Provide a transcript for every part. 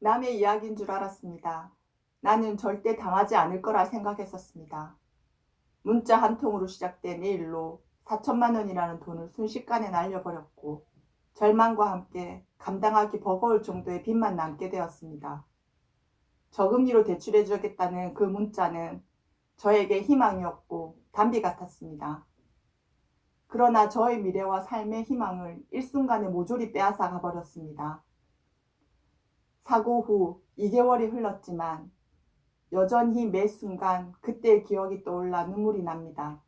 남의 이야기인 줄 알았습니다. 나는 절대 당하지 않을 거라 생각했었습니다. 문자 한 통으로 시작된 내 일로 4천만 원이라는 돈을 순식간에 날려버렸고 절망과 함께 감당하기 버거울 정도의 빚만 남게 되었습니다. 저금리로 대출해 주겠다는 그 문자는 저에게 희망이었고 단비 같았습니다. 그러나 저의 미래와 삶의 희망을 일순간에 모조리 빼앗아 가버렸습니다. 사고 후 2개월이 흘렀지만 여전히 매 순간 그때의 기억이 떠올라 눈물이 납니다.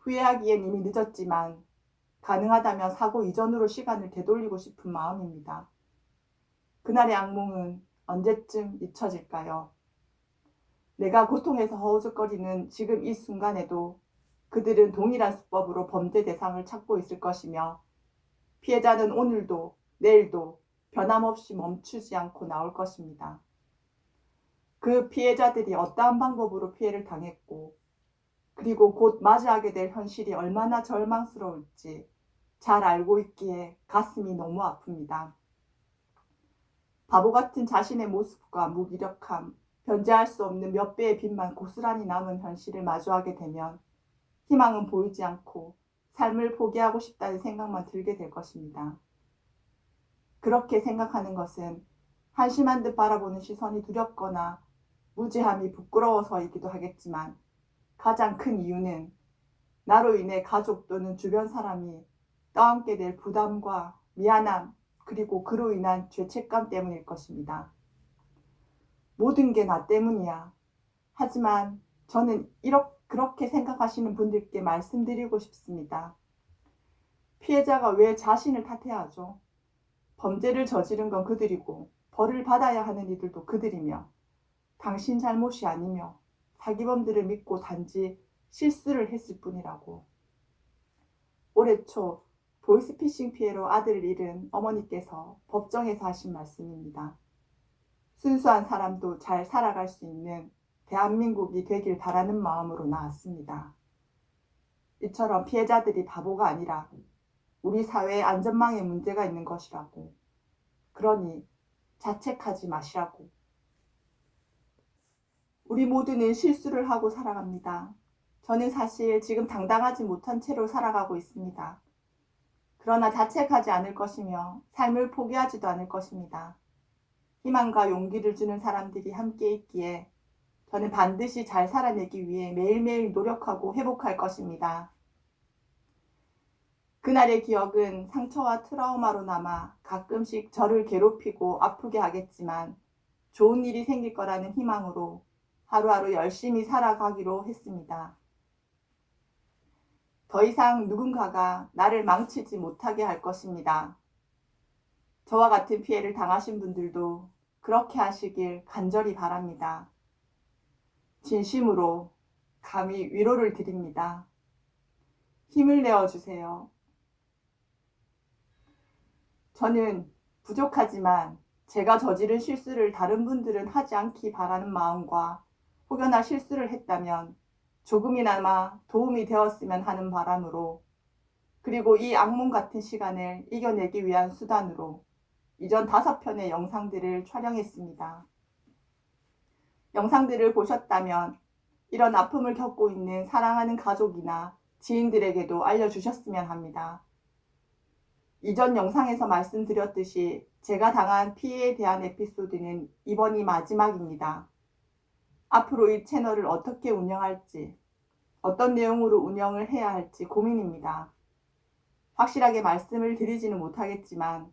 후회하기엔 이미 늦었지만 가능하다면 사고 이전으로 시간을 되돌리고 싶은 마음입니다. 그날의 악몽은 언제쯤 잊혀질까요? 내가 고통에서 허우적거리는 지금 이 순간에도 그들은 동일한 수법으로 범죄 대상을 찾고 있을 것이며 피해자는 오늘도 내일도 변함없이 멈추지 않고 나올 것입니다. 그 피해자들이 어떠한 방법으로 피해를 당했고 그리고 곧 맞이하게 될 현실이 얼마나 절망스러울지 잘 알고 있기에 가슴이 너무 아픕니다. 바보 같은 자신의 모습과 무기력함, 변제할 수 없는 몇 배의 빚만 고스란히 남은 현실을 마주하게 되면 희망은 보이지 않고 삶을 포기하고 싶다는 생각만 들게 될 것입니다. 그렇게 생각하는 것은 한심한 듯 바라보는 시선이 두렵거나 무지함이 부끄러워서이기도 하겠지만 가장 큰 이유는 나로 인해 가족 또는 주변 사람이 떠안게 될 부담과 미안함 그리고 그로 인한 죄책감 때문일 것입니다. 모든 게 나 때문이야. 하지만 저는 이렇게 그렇게 생각하시는 분들께 말씀드리고 싶습니다. 피해자가 왜 자신을 탓해야 하죠? 범죄를 저지른 건 그들이고 벌을 받아야 하는 이들도 그들이며 당신 잘못이 아니며 사기범들을 믿고 단지 실수를 했을 뿐이라고. 올해 초 보이스피싱 피해로 아들을 잃은 어머니께서 법정에서 하신 말씀입니다. 순수한 사람도 잘 살아갈 수 있는 대한민국이 되길 바라는 마음으로 나왔습니다. 이처럼 피해자들이 바보가 아니라 우리 사회의 안전망에 문제가 있는 것이라고. 그러니 자책하지 마시라고. 우리 모두는 실수를 하고 살아갑니다. 저는 사실 지금 당당하지 못한 채로 살아가고 있습니다. 그러나 자책하지 않을 것이며 삶을 포기하지도 않을 것입니다. 희망과 용기를 주는 사람들이 함께 있기에 저는 반드시 잘 살아내기 위해 매일매일 노력하고 회복할 것입니다. 그날의 기억은 상처와 트라우마로 남아 가끔씩 저를 괴롭히고 아프게 하겠지만 좋은 일이 생길 거라는 희망으로 하루하루 열심히 살아가기로 했습니다. 더 이상 누군가가 나를 망치지 못하게 할 것입니다. 저와 같은 피해를 당하신 분들도 그렇게 하시길 간절히 바랍니다. 진심으로 감히 위로를 드립니다. 힘을 내어 주세요. 저는 부족하지만 제가 저지른 실수를 다른 분들은 하지 않기 바라는 마음과 혹여나 실수를 했다면 조금이나마 도움이 되었으면 하는 바람으로 그리고 이 악몽 같은 시간을 이겨내기 위한 수단으로 이전 다섯 편의 영상들을 촬영했습니다. 영상들을 보셨다면 이런 아픔을 겪고 있는 사랑하는 가족이나 지인들에게도 알려주셨으면 합니다. 이전 영상에서 말씀드렸듯이 제가 당한 피해에 대한 에피소드는 이번이 마지막입니다. 앞으로 이 채널을 어떻게 운영할지, 어떤 내용으로 운영을 해야 할지 고민입니다. 확실하게 말씀을 드리지는 못하겠지만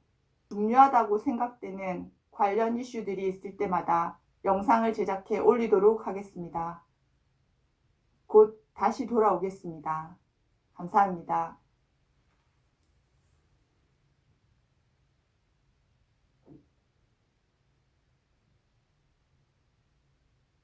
중요하다고 생각되는 관련 이슈들이 있을 때마다 영상을 제작해 올리도록 하겠습니다. 곧 다시 돌아오겠습니다. 감사합니다.